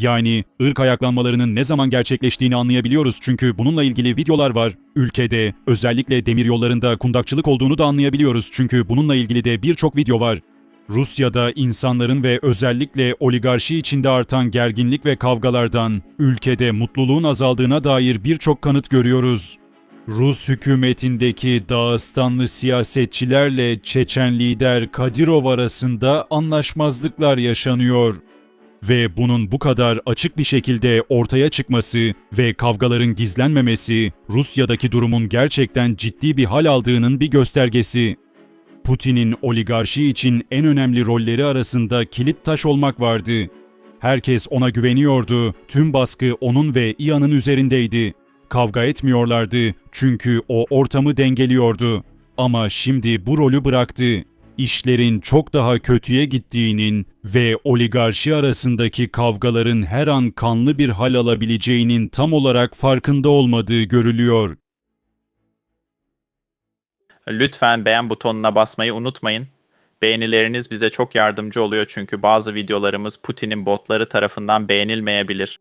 Yani ırk ayaklanmalarının ne zaman gerçekleştiğini anlayabiliyoruz çünkü bununla ilgili videolar var. Ülkede özellikle demiryollarında kundakçılık olduğunu da anlayabiliyoruz çünkü bununla ilgili de birçok video var. Rusya'da insanların ve özellikle oligarşi içinde artan gerginlik ve kavgalardan ülkede mutluluğun azaldığına dair birçok kanıt görüyoruz. Rus hükümetindeki Dağıstanlı siyasetçilerle Çeçen lider Kadirov arasında anlaşmazlıklar yaşanıyor. Ve bunun bu kadar açık bir şekilde ortaya çıkması ve kavgaların gizlenmemesi Rusya'daki durumun gerçekten ciddi bir hal aldığının bir göstergesi. Putin'in oligarşi için en önemli rolleri arasında kilit taş olmak vardı. Herkes ona güveniyordu, tüm baskı onun ve İA'nın üzerindeydi. Kavga etmiyorlardı çünkü o ortamı dengeliyordu. Ama şimdi bu rolü bıraktı. İşlerin çok daha kötüye gittiğinin ve oligarşi arasındaki kavgaların her an kanlı bir hal alabileceğinin tam olarak farkında olmadığı görülüyor. Lütfen beğen butonuna basmayı unutmayın. Beğenileriniz bize çok yardımcı oluyor çünkü bazı videolarımız Putin'in botları tarafından beğenilmeyebilir.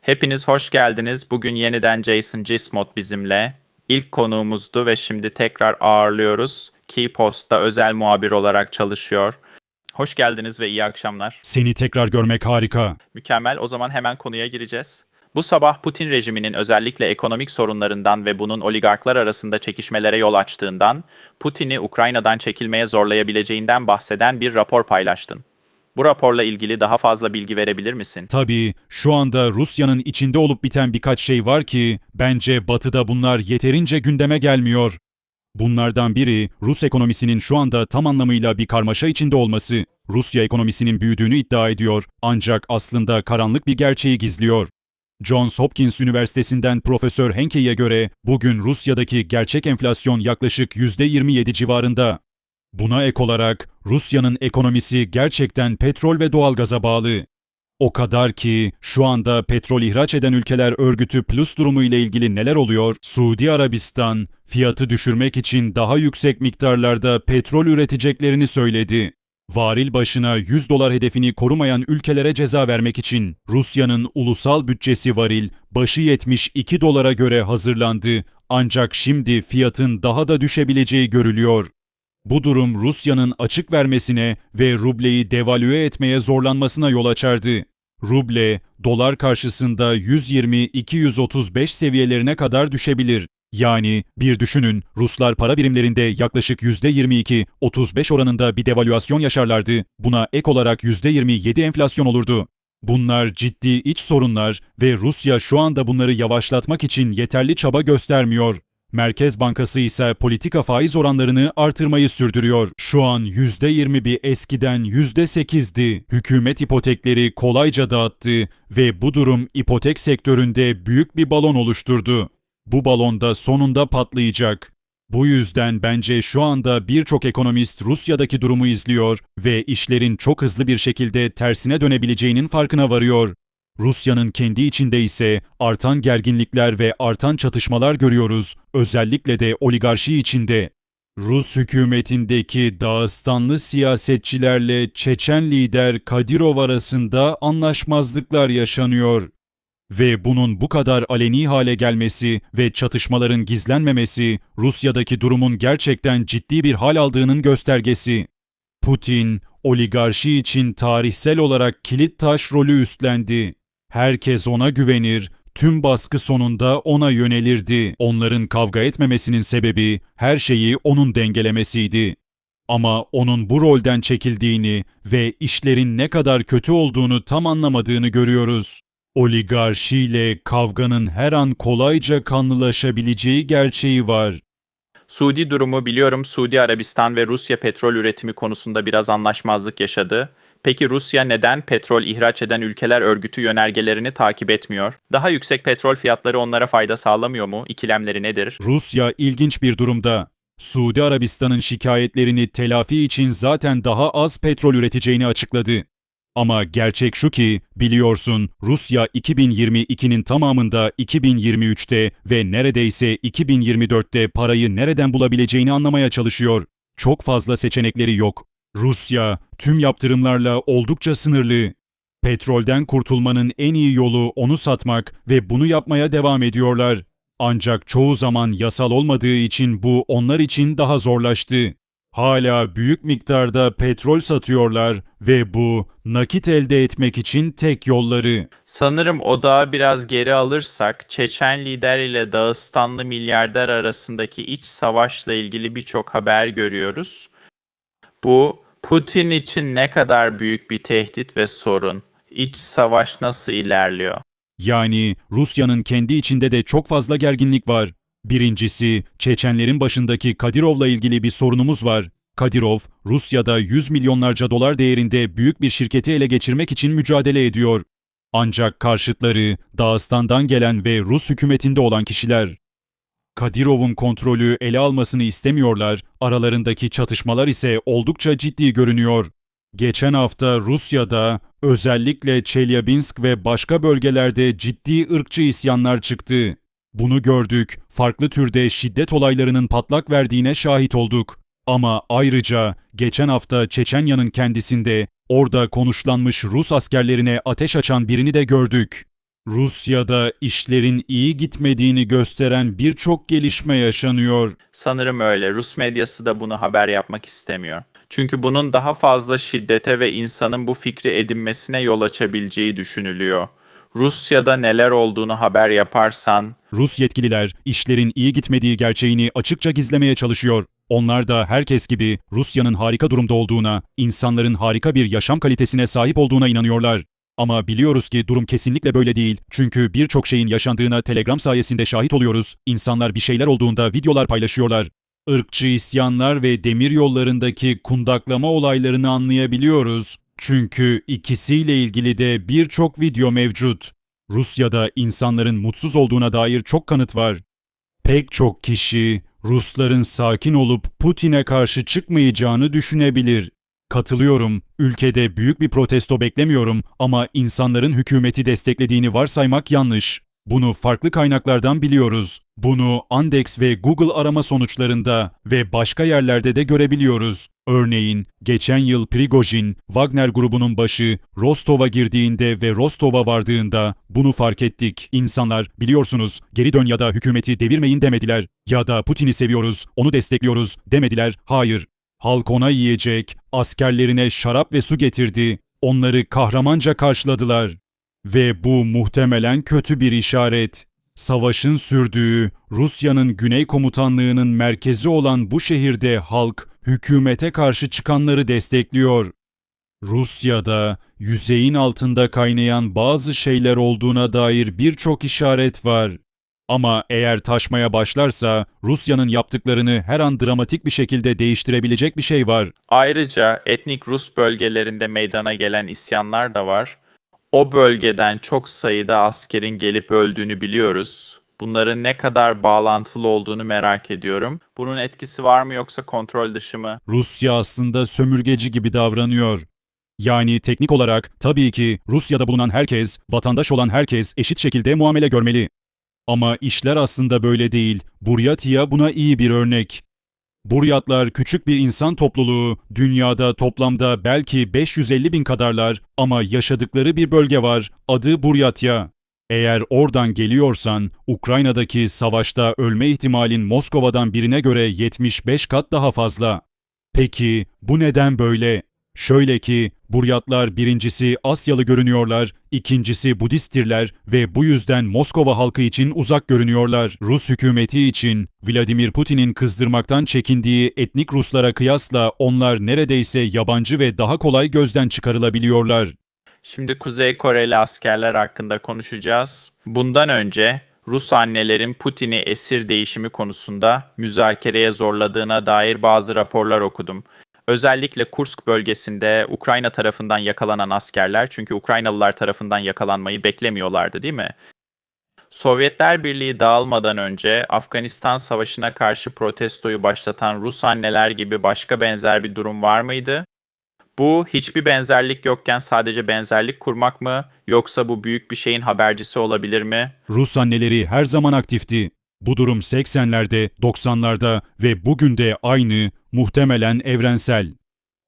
Hepiniz hoş geldiniz. Bugün yeniden Jason Gismot bizimle. İlk konuğumuzdu ve şimdi tekrar ağırlıyoruz. Keypost'ta özel muhabir olarak çalışıyor. Hoş geldiniz ve iyi akşamlar. Seni tekrar görmek harika. Mükemmel. O zaman hemen konuya gireceğiz. Bu sabah Putin rejiminin özellikle ekonomik sorunlarından ve bunun oligarklar arasında çekişmelere yol açtığından, Putin'i Ukrayna'dan çekilmeye zorlayabileceğinden bahseden bir rapor paylaştın. Bu raporla ilgili daha fazla bilgi verebilir misin? Tabii şu anda Rusya'nın içinde olup biten birkaç şey var ki bence Batı'da bunlar yeterince gündeme gelmiyor. Bunlardan biri Rus ekonomisinin şu anda tam anlamıyla bir karmaşa içinde olması. Rusya ekonomisinin büyüdüğünü iddia ediyor ancak aslında karanlık bir gerçeği gizliyor. Johns Hopkins Üniversitesi'nden Profesör Henke'ye göre bugün Rusya'daki gerçek enflasyon yaklaşık %27 civarında. Buna ek olarak Rusya'nın ekonomisi gerçekten petrol ve doğalgaza bağlı. O kadar ki şu anda petrol ihraç eden ülkeler örgütü plus durumu ile ilgili neler oluyor? Suudi Arabistan fiyatı düşürmek için daha yüksek miktarlarda petrol üreteceklerini söyledi. Varil başına 100 dolar hedefini korumayan ülkelere ceza vermek için Rusya'nın ulusal bütçesi varil başı 72 dolara göre hazırlandı. Ancak şimdi fiyatın daha da düşebileceği görülüyor. Bu durum Rusya'nın açık vermesine ve rubleyi devalüe etmeye zorlanmasına yol açardı. Ruble, dolar karşısında 120-235 seviyelerine kadar düşebilir. Yani bir düşünün Ruslar para birimlerinde yaklaşık %22-35 oranında bir devalüasyon yaşarlardı. Buna ek olarak %27 enflasyon olurdu. Bunlar ciddi iç sorunlar ve Rusya şu anda bunları yavaşlatmak için yeterli çaba göstermiyor. Merkez Bankası ise politika faiz oranlarını artırmayı sürdürüyor. Şu an %21 eskiden %8'di. Hükümet ipotekleri kolayca dağıttı ve bu durum ipotek sektöründe büyük bir balon oluşturdu. Bu balon da sonunda patlayacak. Bu yüzden bence şu anda birçok ekonomist Rusya'daki durumu izliyor ve işlerin çok hızlı bir şekilde tersine dönebileceğinin farkına varıyor. Rusya'nın kendi içinde ise artan gerginlikler ve artan çatışmalar görüyoruz, özellikle de oligarşi içinde. Rus hükümetindeki Dağıstanlı siyasetçilerle Çeçen lider Kadirov arasında anlaşmazlıklar yaşanıyor. Ve bunun bu kadar aleni hale gelmesi ve çatışmaların gizlenmemesi Rusya'daki durumun gerçekten ciddi bir hal aldığının göstergesi. Putin, oligarşi için tarihsel olarak kilit taş rolü üstlendi. Herkes ona güvenir, tüm baskı sonunda ona yönelirdi. Onların kavga etmemesinin sebebi her şeyi onun dengelemesiydi. Ama onun bu rolden çekildiğini ve işlerin ne kadar kötü olduğunu tam anlamadığını görüyoruz. Oligarşiyle kavganın her an kolayca kanlılaşabileceği gerçeği var. Suudi durumu biliyorum Suudi Arabistan ve Rusya petrol üretimi konusunda biraz anlaşmazlık yaşadı. Peki Rusya neden petrol ihraç eden ülkeler örgütü yönergelerini takip etmiyor? Daha yüksek petrol fiyatları onlara fayda sağlamıyor mu? İkilemleri nedir? Rusya ilginç bir durumda. Suudi Arabistan'ın şikayetlerini telafi için zaten daha az petrol üreteceğini açıkladı. Ama gerçek şu ki, biliyorsun Rusya 2022'nin tamamında 2023'te ve neredeyse 2024'te parayı nereden bulabileceğini anlamaya çalışıyor. Çok fazla seçenekleri yok. Rusya tüm yaptırımlarla oldukça sınırlı. Petrolden kurtulmanın en iyi yolu onu satmak ve bunu yapmaya devam ediyorlar. Ancak çoğu zaman yasal olmadığı için bu onlar için daha zorlaştı. Hala büyük miktarda petrol satıyorlar ve bu nakit elde etmek için tek yolları. Sanırım odağı biraz geri alırsak Çeçen lider ile Dağıstanlı milyarder arasındaki iç savaşla ilgili birçok haber görüyoruz. Bu Putin için ne kadar büyük bir tehdit ve sorun. İç savaş nasıl ilerliyor? Yani Rusya'nın kendi içinde de çok fazla gerginlik var. Birincisi, Çeçenlerin başındaki Kadirov'la ilgili bir sorunumuz var. Kadirov, Rusya'da 100 milyonlarca dolar değerinde büyük bir şirketi ele geçirmek için mücadele ediyor. Ancak karşıtları Dağıstan'dan gelen ve Rus hükümetinde olan kişiler. Kadirov'un kontrolü ele almasını istemiyorlar, aralarındaki çatışmalar ise oldukça ciddi görünüyor. Geçen hafta Rusya'da özellikle Çelyabinsk ve başka bölgelerde ciddi ırkçı isyanlar çıktı. Bunu gördük, farklı türde şiddet olaylarının patlak verdiğine şahit olduk. Ama ayrıca geçen hafta Çeçenya'nın kendisinde orada konuşlanmış Rus askerlerine ateş açan birini de gördük. Rusya'da işlerin iyi gitmediğini gösteren birçok gelişme yaşanıyor. Sanırım öyle. Rus medyası da bunu haber yapmak istemiyor. Çünkü bunun daha fazla şiddete ve insanın bu fikri edinmesine yol açabileceği düşünülüyor. Rusya'da neler olduğunu haber yaparsan Rus yetkililer işlerin iyi gitmediği gerçeğini açıkça gizlemeye çalışıyor. Onlar da herkes gibi Rusya'nın harika durumda olduğuna, insanların harika bir yaşam kalitesine sahip olduğuna inanıyorlar. Ama biliyoruz ki durum kesinlikle böyle değil. Çünkü birçok şeyin yaşandığına Telegram sayesinde şahit oluyoruz. İnsanlar bir şeyler olduğunda videolar paylaşıyorlar. Irkçı isyanlar ve demir yollarındaki kundaklama olaylarını anlayabiliyoruz. Çünkü ikisiyle ilgili de birçok video mevcut. Rusya'da insanların mutsuz olduğuna dair çok kanıt var. Pek çok kişi Rusların sakin olup Putin'e karşı çıkmayacağını düşünebilir. Katılıyorum. Ülkede büyük bir protesto beklemiyorum ama insanların hükümeti desteklediğini varsaymak yanlış. Bunu farklı kaynaklardan biliyoruz. Bunu Andex ve Google arama sonuçlarında ve başka yerlerde de görebiliyoruz. Örneğin geçen yıl Prigojin, Wagner grubunun başı Rostov'a girdiğinde ve Rostov'a vardığında bunu fark ettik. İnsanlar biliyorsunuz geri dön ya da hükümeti devirmeyin demediler. Ya da Putin'i seviyoruz, onu destekliyoruz demediler. Hayır. Halk ona yiyecek, askerlerine şarap ve su getirdi. Onları kahramanca karşıladılar. Ve bu muhtemelen kötü bir işaret. Savaşın sürdüğü, Rusya'nın Güney Komutanlığı'nın merkezi olan bu şehirde halk hükümete karşı çıkanları destekliyor. Rusya'da yüzeyin altında kaynayan bazı şeyler olduğuna dair birçok işaret var. Ama eğer taşmaya başlarsa Rusya'nın yaptıklarını her an dramatik bir şekilde değiştirebilecek bir şey var. Ayrıca etnik Rus bölgelerinde meydana gelen isyanlar da var. O bölgeden çok sayıda askerin gelip öldüğünü biliyoruz. Bunların ne kadar bağlantılı olduğunu merak ediyorum. Bunun etkisi var mı yoksa kontrol dışı mı? Rusya aslında sömürgeci gibi davranıyor. Yani teknik olarak tabii ki Rusya'da bulunan herkes, vatandaş olan herkes eşit şekilde muamele görmeli. Ama işler aslında böyle değil. Buryatia buna iyi bir örnek. Buryatlar küçük bir insan topluluğu, dünyada toplamda belki 550 bin kadarlar ama yaşadıkları bir bölge var, adı Buryatya. Eğer oradan geliyorsan, Ukrayna'daki savaşta ölme ihtimalin Moskova'dan birine göre 75 kat daha fazla. Peki bu neden böyle? Şöyle ki Buryatlar birincisi Asyalı görünüyorlar, ikincisi Budisttirler ve bu yüzden Moskova halkı için uzak görünüyorlar. Rus hükümeti için Vladimir Putin'in kızdırmaktan çekindiği etnik Ruslara kıyasla onlar neredeyse yabancı ve daha kolay gözden çıkarılabiliyorlar. Şimdi Kuzey Koreli askerler hakkında konuşacağız. Bundan önce Rus annelerin Putin'i esir değişimi konusunda müzakereye zorladığına dair bazı raporlar okudum. Özellikle Kursk bölgesinde Ukrayna tarafından yakalanan askerler çünkü Ukraynalılar tarafından yakalanmayı beklemiyorlardı değil mi? Sovyetler Birliği dağılmadan önce Afganistan Savaşı'na karşı protestoyu başlatan Rus anneler gibi başka benzer bir durum var mıydı? Bu hiçbir benzerlik yokken sadece benzerlik kurmak mı yoksa bu büyük bir şeyin habercisi olabilir mi? Rus anneleri her zaman aktifti. Bu durum 80'lerde, 90'larda ve bugün de aynı, muhtemelen evrensel.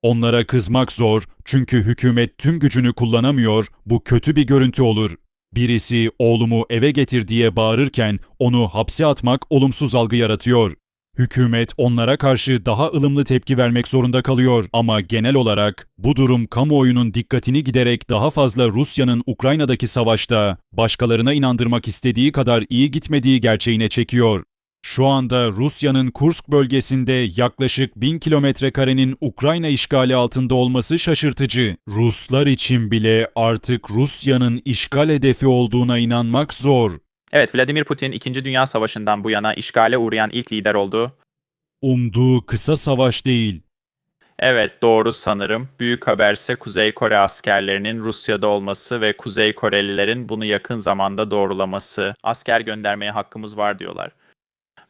Onlara kızmak zor çünkü hükümet tüm gücünü kullanamıyor, bu kötü bir görüntü olur. Birisi oğlumu eve getir diye bağırırken onu hapse atmak olumsuz algı yaratıyor. Hükümet onlara karşı daha ılımlı tepki vermek zorunda kalıyor ama genel olarak bu durum kamuoyunun dikkatini giderek daha fazla Rusya'nın Ukrayna'daki savaşta başkalarına inandırmak istediği kadar iyi gitmediği gerçeğine çekiyor. Şu anda Rusya'nın Kursk bölgesinde yaklaşık 1000 kilometre karenin Ukrayna işgali altında olması şaşırtıcı. Ruslar için bile artık Rusya'nın işgal hedefi olduğuna inanmak zor. Evet, Vladimir Putin 2. Dünya Savaşı'ndan bu yana işgale uğrayan ilk lider oldu. Umduğu kısa savaş değil. Evet, doğru sanırım. Büyük haberse Kuzey Kore askerlerinin Rusya'da olması ve Kuzey Korelilerin bunu yakın zamanda doğrulaması. Asker göndermeye hakkımız var diyorlar.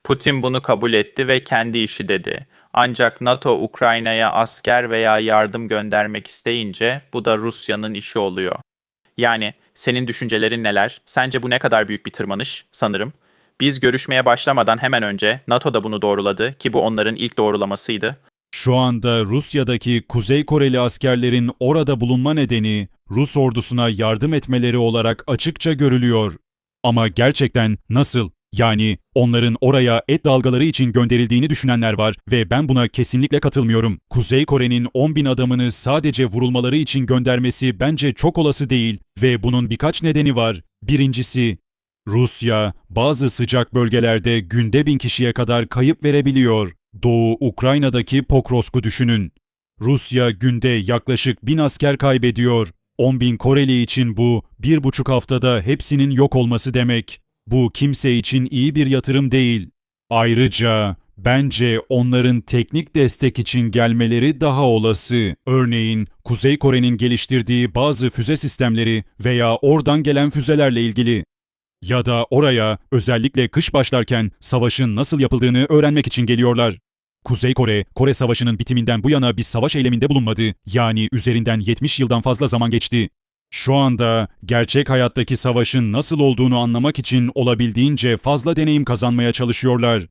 Putin bunu kabul etti ve kendi işi dedi. Ancak NATO Ukrayna'ya asker veya yardım göndermek isteyince bu da Rusya'nın işi oluyor. Yani senin düşüncelerin neler? Sence bu ne kadar büyük bir tırmanış? Sanırım. Biz görüşmeye başlamadan hemen önce NATO da bunu doğruladı ki bu onların ilk doğrulamasıydı. Şu anda Rusya'daki Kuzey Koreli askerlerin orada bulunma nedeni Rus ordusuna yardım etmeleri olarak açıkça görülüyor. Ama gerçekten nasıl? Yani onların oraya et dalgaları için gönderildiğini düşünenler var ve ben buna kesinlikle katılmıyorum. Kuzey Kore'nin 10 bin adamını sadece vurulmaları için göndermesi bence çok olası değil ve bunun birkaç nedeni var. Birincisi, Rusya bazı sıcak bölgelerde günde bin kişiye kadar kayıp verebiliyor. Doğu Ukrayna'daki Pokrovsk'u düşünün. Rusya günde yaklaşık bin asker kaybediyor. 10 bin Koreli için bu bir buçuk haftada hepsinin yok olması demek. Bu kimse için iyi bir yatırım değil. Ayrıca bence onların teknik destek için gelmeleri daha olası. Örneğin Kuzey Kore'nin geliştirdiği bazı füze sistemleri veya oradan gelen füzelerle ilgili. Ya da oraya özellikle kış başlarken savaşın nasıl yapıldığını öğrenmek için geliyorlar. Kuzey Kore, Kore Savaşı'nın bitiminden bu yana bir savaş eyleminde bulunmadı. Yani üzerinden 70 yıldan fazla zaman geçti. Şu anda gerçek hayattaki savaşın nasıl olduğunu anlamak için olabildiğince fazla deneyim kazanmaya çalışıyorlar.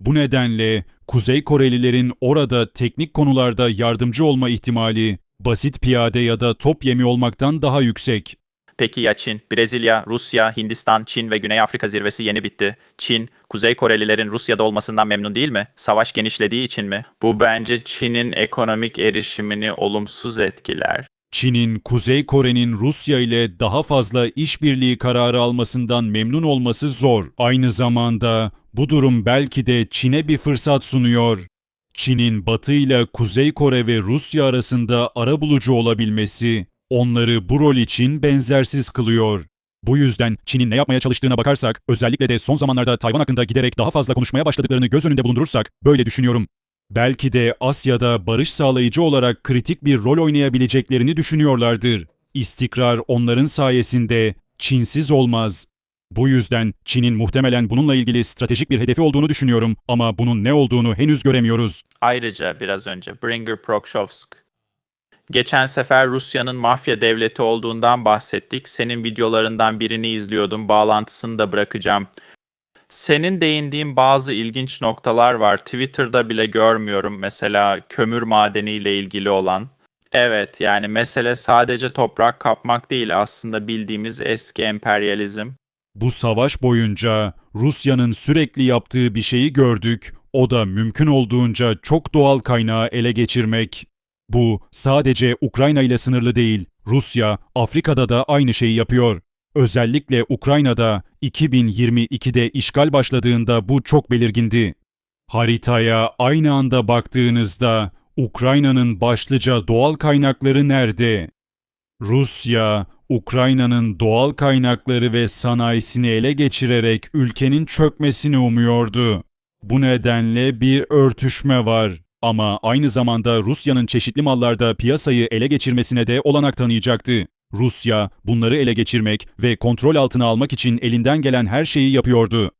Bu nedenle Kuzey Korelilerin orada teknik konularda yardımcı olma ihtimali basit piyade ya da top yemi olmaktan daha yüksek. Peki ya Çin, Brezilya, Rusya, Hindistan, Çin ve Güney Afrika zirvesi yeni bitti. Çin, Kuzey Korelilerin Rusya'da olmasından memnun değil mi? Savaş genişlediği için mi? Bu bence Çin'in ekonomik erişimini olumsuz etkiler. Çin'in Kuzey Kore'nin Rusya ile daha fazla işbirliği kararı almasından memnun olması zor. Aynı zamanda bu durum belki de Çin'e bir fırsat sunuyor. Çin'in Batı ile Kuzey Kore ve Rusya arasında arabulucu olabilmesi onları bu rol için benzersiz kılıyor. Bu yüzden Çin'in ne yapmaya çalıştığına bakarsak, özellikle de son zamanlarda Tayvan hakkında giderek daha fazla konuşmaya başladıklarını göz önünde bulundurursak böyle düşünüyorum. Belki de Asya'da barış sağlayıcı olarak kritik bir rol oynayabileceklerini düşünüyorlardır. İstikrar onların sayesinde Çinsiz olmaz. Bu yüzden Çin'in muhtemelen bununla ilgili stratejik bir hedefi olduğunu düşünüyorum ama bunun ne olduğunu henüz göremiyoruz. Ayrıca biraz önce Bringer Prokhovsk. Geçen sefer Rusya'nın mafya devleti olduğundan bahsettik. Senin videolarından birini izliyordum. Bağlantısını da bırakacağım. Senin değindiğin bazı ilginç noktalar var. Twitter'da bile görmüyorum. Mesela kömür madeniyle ilgili olan. Evet yani mesele sadece toprak kapmak değil aslında bildiğimiz eski emperyalizm. Bu savaş boyunca Rusya'nın sürekli yaptığı bir şeyi gördük. O da mümkün olduğunca çok doğal kaynağı ele geçirmek. Bu sadece Ukrayna ile sınırlı değil. Rusya, Afrika'da da aynı şeyi yapıyor. Özellikle Ukrayna'da 2022'de işgal başladığında bu çok belirgindi. Haritaya aynı anda baktığınızda Ukrayna'nın başlıca doğal kaynakları nerede? Rusya, Ukrayna'nın doğal kaynakları ve sanayisini ele geçirerek ülkenin çökmesini umuyordu. Bu nedenle bir örtüşme var. Ama aynı zamanda Rusya'nın çeşitli mallarda piyasayı ele geçirmesine de olanak tanıyacaktı. Rusya bunları ele geçirmek ve kontrol altına almak için elinden gelen her şeyi yapıyordu.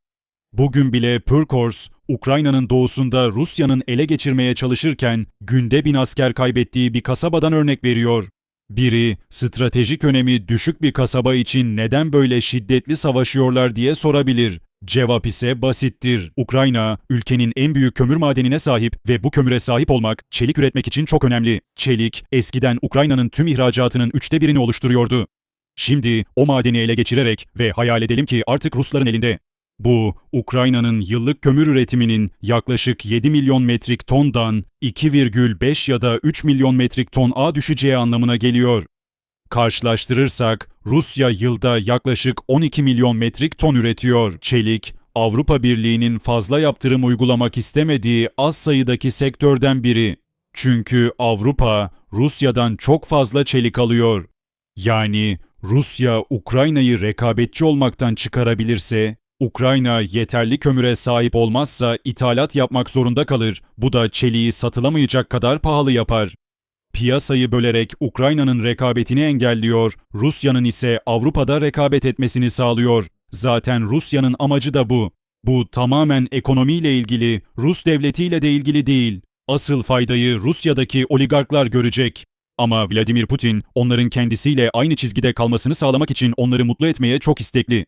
Bugün bile Pürkors, Ukrayna'nın doğusunda Rusya'nın ele geçirmeye çalışırken günde bin asker kaybettiği bir kasabadan örnek veriyor. Biri, stratejik önemi düşük bir kasaba için neden böyle şiddetli savaşıyorlar diye sorabilir. Cevap ise basittir. Ukrayna, ülkenin en büyük kömür madenine sahip ve bu kömüre sahip olmak çelik üretmek için çok önemli. Çelik, eskiden Ukrayna'nın tüm ihracatının üçte birini oluşturuyordu. Şimdi o madeni ele geçirerek ve hayal edelim ki artık Rusların elinde. Bu, Ukrayna'nın yıllık kömür üretiminin yaklaşık 7 milyon metrik tondan 2,5 ya da 3 milyon metrik ton A düşeceği anlamına geliyor. Karşılaştırırsak Rusya yılda yaklaşık 12 milyon metrik ton üretiyor. Çelik, Avrupa Birliği'nin fazla yaptırım uygulamak istemediği az sayıdaki sektörden biri. Çünkü Avrupa Rusya'dan çok fazla çelik alıyor. Yani Rusya Ukrayna'yı rekabetçi olmaktan çıkarabilirse, Ukrayna yeterli kömüre sahip olmazsa ithalat yapmak zorunda kalır. Bu da çeliği satılamayacak kadar pahalı yapar. Piyasayı bölerek Ukrayna'nın rekabetini engelliyor, Rusya'nın ise Avrupa'da rekabet etmesini sağlıyor. Zaten Rusya'nın amacı da bu. Bu tamamen ekonomiyle ilgili, Rus devletiyle de ilgili değil. Asıl faydayı Rusya'daki oligarklar görecek. Ama Vladimir Putin onların kendisiyle aynı çizgide kalmasını sağlamak için onları mutlu etmeye çok istekli.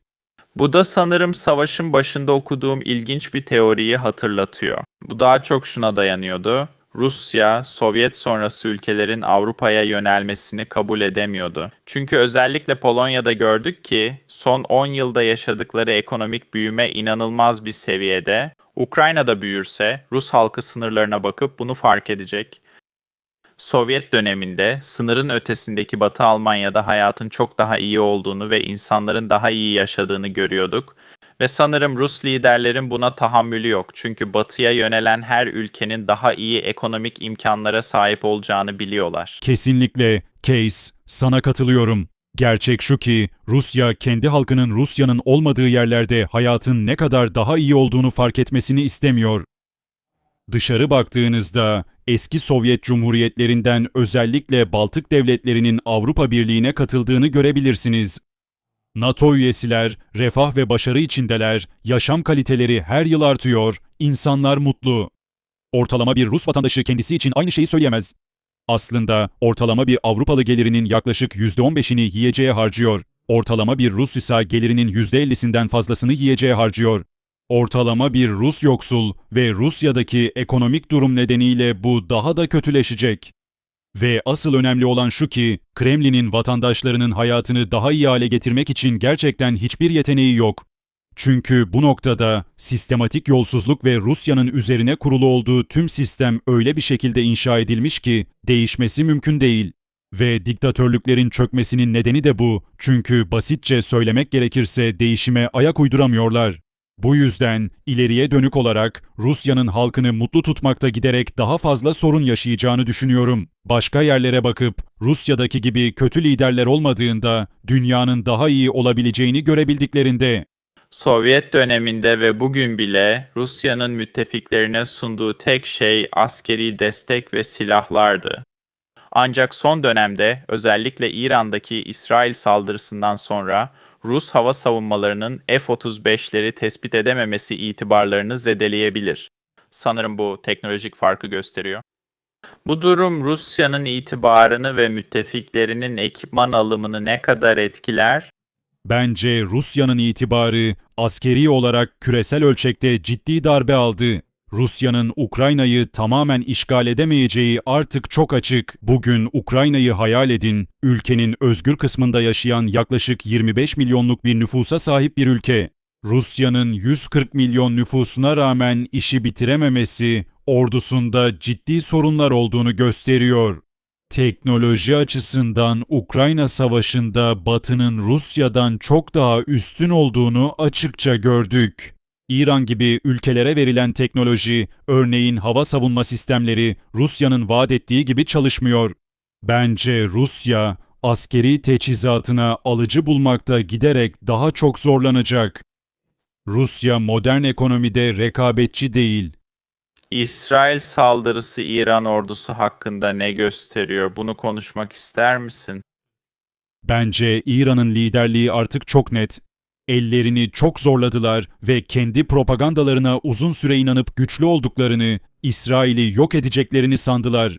Bu da sanırım savaşın başında okuduğum ilginç bir teoriyi hatırlatıyor. Bu daha çok şuna dayanıyordu. Rusya, Sovyet sonrası ülkelerin Avrupa'ya yönelmesini kabul edemiyordu. Çünkü özellikle Polonya'da gördük ki son 10 yılda yaşadıkları ekonomik büyüme inanılmaz bir seviyede. Ukrayna'da büyürse Rus halkı sınırlarına bakıp bunu fark edecek. Sovyet döneminde sınırın ötesindeki Batı Almanya'da hayatın çok daha iyi olduğunu ve insanların daha iyi yaşadığını görüyorduk. Ve sanırım Rus liderlerin buna tahammülü yok. Çünkü batıya yönelen her ülkenin daha iyi ekonomik imkanlara sahip olacağını biliyorlar. Kesinlikle Case, sana katılıyorum. Gerçek şu ki Rusya kendi halkının Rusya'nın olmadığı yerlerde hayatın ne kadar daha iyi olduğunu fark etmesini istemiyor. Dışarı baktığınızda eski Sovyet Cumhuriyetlerinden özellikle Baltık devletlerinin Avrupa Birliği'ne katıldığını görebilirsiniz. NATO üyesiler refah ve başarı içindeler, yaşam kaliteleri her yıl artıyor, insanlar mutlu. Ortalama bir Rus vatandaşı kendisi için aynı şeyi söyleyemez. Aslında ortalama bir Avrupalı gelirinin yaklaşık %15'ini yiyeceğe harcıyor. Ortalama bir Rus ise gelirinin %50'sinden fazlasını yiyeceğe harcıyor. Ortalama bir Rus yoksul ve Rusya'daki ekonomik durum nedeniyle bu daha da kötüleşecek. Ve asıl önemli olan şu ki, Kremlin'in vatandaşlarının hayatını daha iyi hale getirmek için gerçekten hiçbir yeteneği yok. Çünkü bu noktada sistematik yolsuzluk ve Rusya'nın üzerine kurulu olduğu tüm sistem öyle bir şekilde inşa edilmiş ki değişmesi mümkün değil. Ve diktatörlüklerin çökmesinin nedeni de bu. Çünkü basitçe söylemek gerekirse değişime ayak uyduramıyorlar. Bu yüzden ileriye dönük olarak Rusya'nın halkını mutlu tutmakta giderek daha fazla sorun yaşayacağını düşünüyorum. Başka yerlere bakıp Rusya'daki gibi kötü liderler olmadığında dünyanın daha iyi olabileceğini görebildiklerinde Sovyet döneminde ve bugün bile Rusya'nın müttefiklerine sunduğu tek şey askeri destek ve silahlardı. Ancak son dönemde özellikle İran'daki İsrail saldırısından sonra Rus hava savunmalarının F-35'leri tespit edememesi itibarlarını zedeleyebilir. Sanırım bu teknolojik farkı gösteriyor. Bu durum Rusya'nın itibarını ve müttefiklerinin ekipman alımını ne kadar etkiler? Bence Rusya'nın itibarı askeri olarak küresel ölçekte ciddi darbe aldı. Rusya'nın Ukrayna'yı tamamen işgal edemeyeceği artık çok açık. Bugün Ukrayna'yı hayal edin. Ülkenin özgür kısmında yaşayan yaklaşık 25 milyonluk bir nüfusa sahip bir ülke. Rusya'nın 140 milyon nüfusuna rağmen işi bitirememesi ordusunda ciddi sorunlar olduğunu gösteriyor. Teknoloji açısından Ukrayna Savaşı'nda Batı'nın Rusya'dan çok daha üstün olduğunu açıkça gördük. İran gibi ülkelere verilen teknoloji, örneğin hava savunma sistemleri Rusya'nın vaat ettiği gibi çalışmıyor. Bence Rusya askeri teçhizatına alıcı bulmakta giderek daha çok zorlanacak. Rusya modern ekonomide rekabetçi değil. İsrail saldırısı İran ordusu hakkında ne gösteriyor? Bunu konuşmak ister misin? Bence İran'ın liderliği artık çok net. Ellerini çok zorladılar ve kendi propagandalarına uzun süre inanıp güçlü olduklarını, İsrail'i yok edeceklerini sandılar.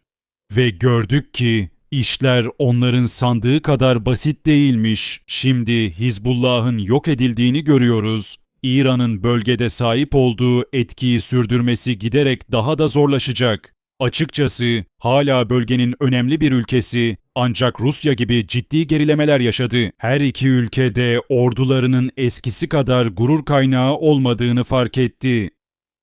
Ve gördük ki işler onların sandığı kadar basit değilmiş. Şimdi Hizbullah'ın yok edildiğini görüyoruz. İran'ın bölgede sahip olduğu etkiyi sürdürmesi giderek daha da zorlaşacak. Açıkçası hala bölgenin önemli bir ülkesi ancak Rusya gibi ciddi gerilemeler yaşadı. Her iki ülkede ordularının eskisi kadar gurur kaynağı olmadığını fark etti.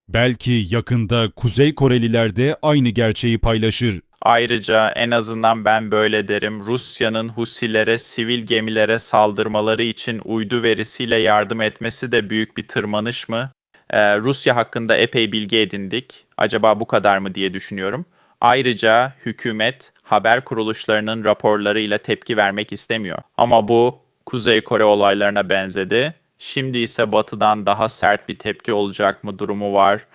Belki yakında Kuzey Koreliler de aynı gerçeği paylaşır. Ayrıca en azından ben böyle derim. Rusya'nın Husilere, sivil gemilere saldırmaları için uydu verisiyle yardım etmesi de büyük bir tırmanış mı? Ee, Rusya hakkında epey bilgi edindik. Acaba bu kadar mı diye düşünüyorum. Ayrıca hükümet haber kuruluşlarının raporlarıyla tepki vermek istemiyor. Ama bu Kuzey Kore olaylarına benzedi. Şimdi ise batıdan daha sert bir tepki olacak mı durumu var.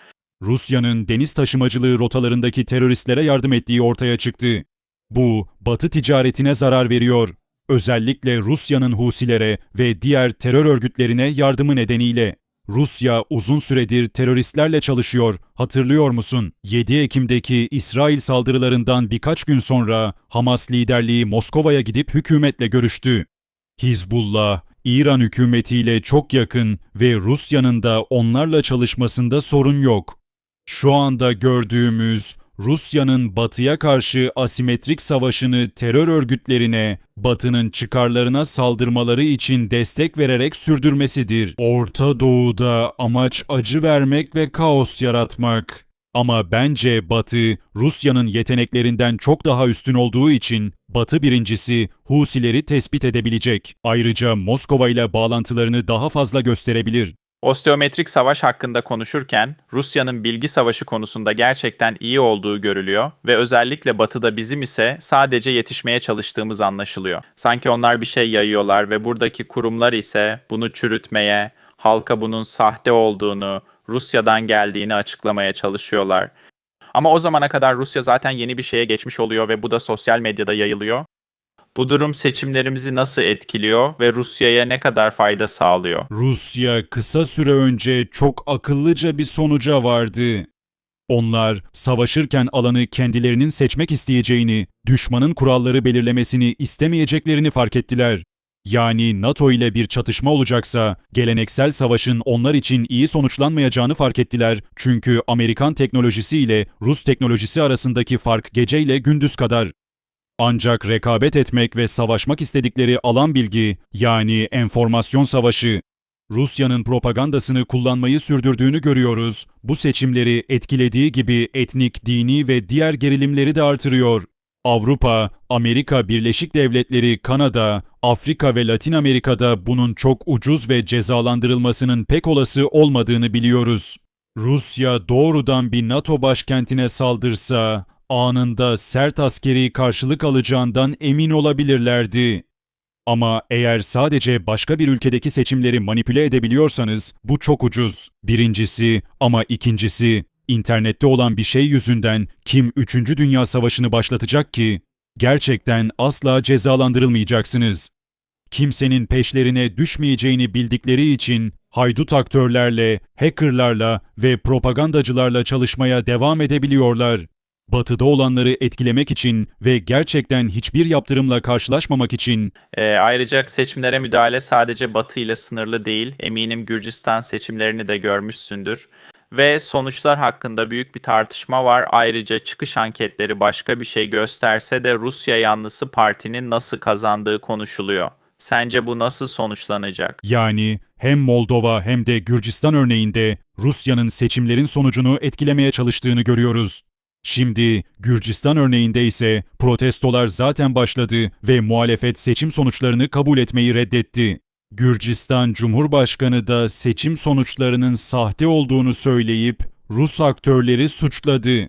Rusya'nın deniz taşımacılığı rotalarındaki teröristlere yardım ettiği ortaya çıktı. Bu, Batı ticaretine zarar veriyor. Özellikle Rusya'nın Husilere ve diğer terör örgütlerine yardımı nedeniyle. Rusya uzun süredir teröristlerle çalışıyor, hatırlıyor musun? 7 Ekim'deki İsrail saldırılarından birkaç gün sonra Hamas liderliği Moskova'ya gidip hükümetle görüştü. Hizbullah, İran hükümetiyle çok yakın ve Rusya'nın da onlarla çalışmasında sorun yok. Şu anda gördüğümüz Rusya'nın batıya karşı asimetrik savaşını terör örgütlerine, batının çıkarlarına saldırmaları için destek vererek sürdürmesidir. Orta Doğu'da amaç acı vermek ve kaos yaratmak. Ama bence Batı, Rusya'nın yeteneklerinden çok daha üstün olduğu için Batı birincisi Husileri tespit edebilecek. Ayrıca Moskova ile bağlantılarını daha fazla gösterebilir. Osteometrik savaş hakkında konuşurken Rusya'nın bilgi savaşı konusunda gerçekten iyi olduğu görülüyor ve özellikle batıda bizim ise sadece yetişmeye çalıştığımız anlaşılıyor. Sanki onlar bir şey yayıyorlar ve buradaki kurumlar ise bunu çürütmeye, halka bunun sahte olduğunu, Rusya'dan geldiğini açıklamaya çalışıyorlar. Ama o zamana kadar Rusya zaten yeni bir şeye geçmiş oluyor ve bu da sosyal medyada yayılıyor. Bu durum seçimlerimizi nasıl etkiliyor ve Rusya'ya ne kadar fayda sağlıyor? Rusya kısa süre önce çok akıllıca bir sonuca vardı. Onlar savaşırken alanı kendilerinin seçmek isteyeceğini, düşmanın kuralları belirlemesini istemeyeceklerini fark ettiler. Yani NATO ile bir çatışma olacaksa geleneksel savaşın onlar için iyi sonuçlanmayacağını fark ettiler. Çünkü Amerikan teknolojisi ile Rus teknolojisi arasındaki fark gece ile gündüz kadar. Ancak rekabet etmek ve savaşmak istedikleri alan bilgi yani enformasyon savaşı Rusya'nın propagandasını kullanmayı sürdürdüğünü görüyoruz. Bu seçimleri etkilediği gibi etnik, dini ve diğer gerilimleri de artırıyor. Avrupa, Amerika Birleşik Devletleri, Kanada, Afrika ve Latin Amerika'da bunun çok ucuz ve cezalandırılmasının pek olası olmadığını biliyoruz. Rusya doğrudan bir NATO başkentine saldırsa anında sert askeri karşılık alacağından emin olabilirlerdi. Ama eğer sadece başka bir ülkedeki seçimleri manipüle edebiliyorsanız bu çok ucuz. Birincisi ama ikincisi internette olan bir şey yüzünden kim 3. Dünya Savaşı'nı başlatacak ki? Gerçekten asla cezalandırılmayacaksınız. Kimsenin peşlerine düşmeyeceğini bildikleri için haydut aktörlerle, hackerlarla ve propagandacılarla çalışmaya devam edebiliyorlar. Batıda olanları etkilemek için ve gerçekten hiçbir yaptırımla karşılaşmamak için E, ayrıca seçimlere müdahale sadece Batı ile sınırlı değil. Eminim Gürcistan seçimlerini de görmüşsündür. Ve sonuçlar hakkında büyük bir tartışma var. Ayrıca çıkış anketleri başka bir şey gösterse de Rusya yanlısı partinin nasıl kazandığı konuşuluyor. Sence bu nasıl sonuçlanacak? yani hem Moldova hem de Gürcistan örneğinde Rusya'nın seçimlerin sonucunu etkilemeye çalıştığını görüyoruz. Şimdi Gürcistan örneğinde ise protestolar zaten başladı ve muhalefet seçim sonuçlarını kabul etmeyi reddetti. Gürcistan Cumhurbaşkanı da seçim sonuçlarının sahte olduğunu söyleyip Rus aktörleri suçladı.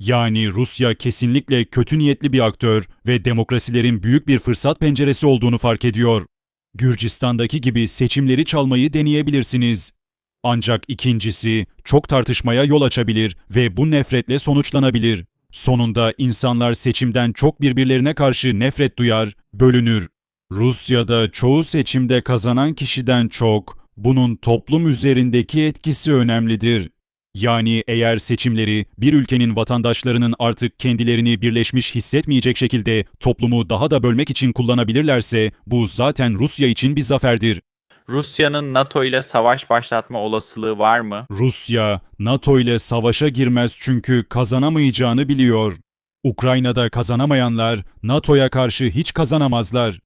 Yani Rusya kesinlikle kötü niyetli bir aktör ve demokrasilerin büyük bir fırsat penceresi olduğunu fark ediyor. Gürcistan'daki gibi seçimleri çalmayı deneyebilirsiniz. Ancak ikincisi çok tartışmaya yol açabilir ve bu nefretle sonuçlanabilir. Sonunda insanlar seçimden çok birbirlerine karşı nefret duyar, bölünür. Rusya'da çoğu seçimde kazanan kişiden çok bunun toplum üzerindeki etkisi önemlidir. Yani eğer seçimleri bir ülkenin vatandaşlarının artık kendilerini birleşmiş hissetmeyecek şekilde toplumu daha da bölmek için kullanabilirlerse bu zaten Rusya için bir zaferdir. Rusya'nın NATO ile savaş başlatma olasılığı var mı? Rusya, NATO ile savaşa girmez çünkü kazanamayacağını biliyor. Ukrayna'da kazanamayanlar NATO'ya karşı hiç kazanamazlar.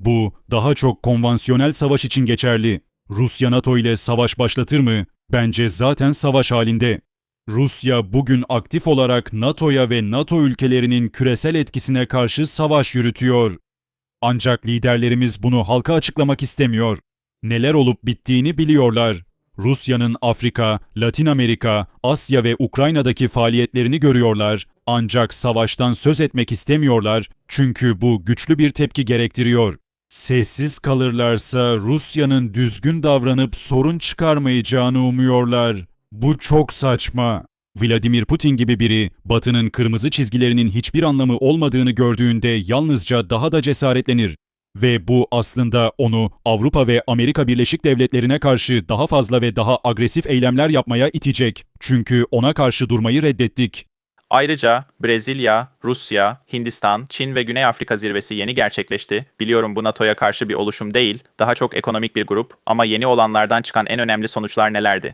Bu daha çok konvansiyonel savaş için geçerli. Rusya NATO ile savaş başlatır mı? Bence zaten savaş halinde. Rusya bugün aktif olarak NATO'ya ve NATO ülkelerinin küresel etkisine karşı savaş yürütüyor. Ancak liderlerimiz bunu halka açıklamak istemiyor. Neler olup bittiğini biliyorlar. Rusya'nın Afrika, Latin Amerika, Asya ve Ukrayna'daki faaliyetlerini görüyorlar. Ancak savaştan söz etmek istemiyorlar çünkü bu güçlü bir tepki gerektiriyor. Sessiz kalırlarsa Rusya'nın düzgün davranıp sorun çıkarmayacağını umuyorlar. Bu çok saçma. Vladimir Putin gibi biri Batı'nın kırmızı çizgilerinin hiçbir anlamı olmadığını gördüğünde yalnızca daha da cesaretlenir. Ve bu aslında onu Avrupa ve Amerika Birleşik Devletleri'ne karşı daha fazla ve daha agresif eylemler yapmaya itecek. Çünkü ona karşı durmayı reddettik. Ayrıca Brezilya, Rusya, Hindistan, Çin ve Güney Afrika zirvesi yeni gerçekleşti. Biliyorum bu NATO'ya karşı bir oluşum değil, daha çok ekonomik bir grup ama yeni olanlardan çıkan en önemli sonuçlar nelerdi?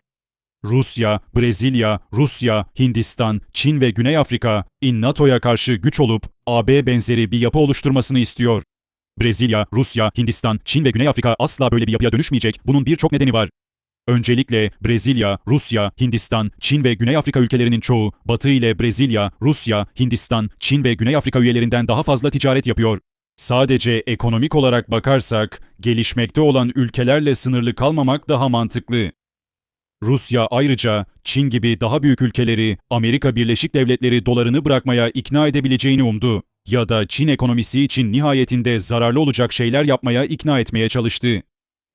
Rusya, Brezilya, Rusya, Hindistan, Çin ve Güney Afrika in NATO'ya karşı güç olup AB benzeri bir yapı oluşturmasını istiyor. Brezilya, Rusya, Hindistan, Çin ve Güney Afrika asla böyle bir yapıya dönüşmeyecek. Bunun birçok nedeni var. Öncelikle Brezilya, Rusya, Hindistan, Çin ve Güney Afrika ülkelerinin çoğu Batı ile Brezilya, Rusya, Hindistan, Çin ve Güney Afrika üyelerinden daha fazla ticaret yapıyor. Sadece ekonomik olarak bakarsak gelişmekte olan ülkelerle sınırlı kalmamak daha mantıklı. Rusya ayrıca Çin gibi daha büyük ülkeleri Amerika Birleşik Devletleri dolarını bırakmaya ikna edebileceğini umdu ya da Çin ekonomisi için nihayetinde zararlı olacak şeyler yapmaya ikna etmeye çalıştı.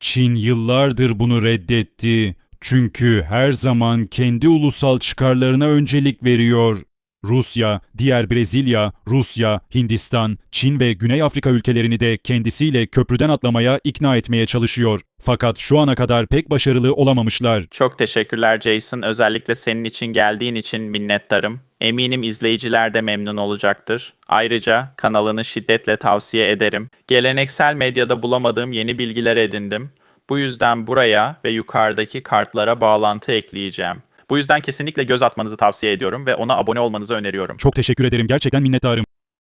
Çin yıllardır bunu reddetti. Çünkü her zaman kendi ulusal çıkarlarına öncelik veriyor. Rusya, diğer Brezilya, Rusya, Hindistan, Çin ve Güney Afrika ülkelerini de kendisiyle köprüden atlamaya ikna etmeye çalışıyor. Fakat şu ana kadar pek başarılı olamamışlar. Çok teşekkürler Jason. Özellikle senin için geldiğin için minnettarım. Eminim izleyiciler de memnun olacaktır. Ayrıca kanalını şiddetle tavsiye ederim. Geleneksel medyada bulamadığım yeni bilgiler edindim. Bu yüzden buraya ve yukarıdaki kartlara bağlantı ekleyeceğim. Bu yüzden kesinlikle göz atmanızı tavsiye ediyorum ve ona abone olmanızı öneriyorum. Çok teşekkür ederim. Gerçekten minnettarım.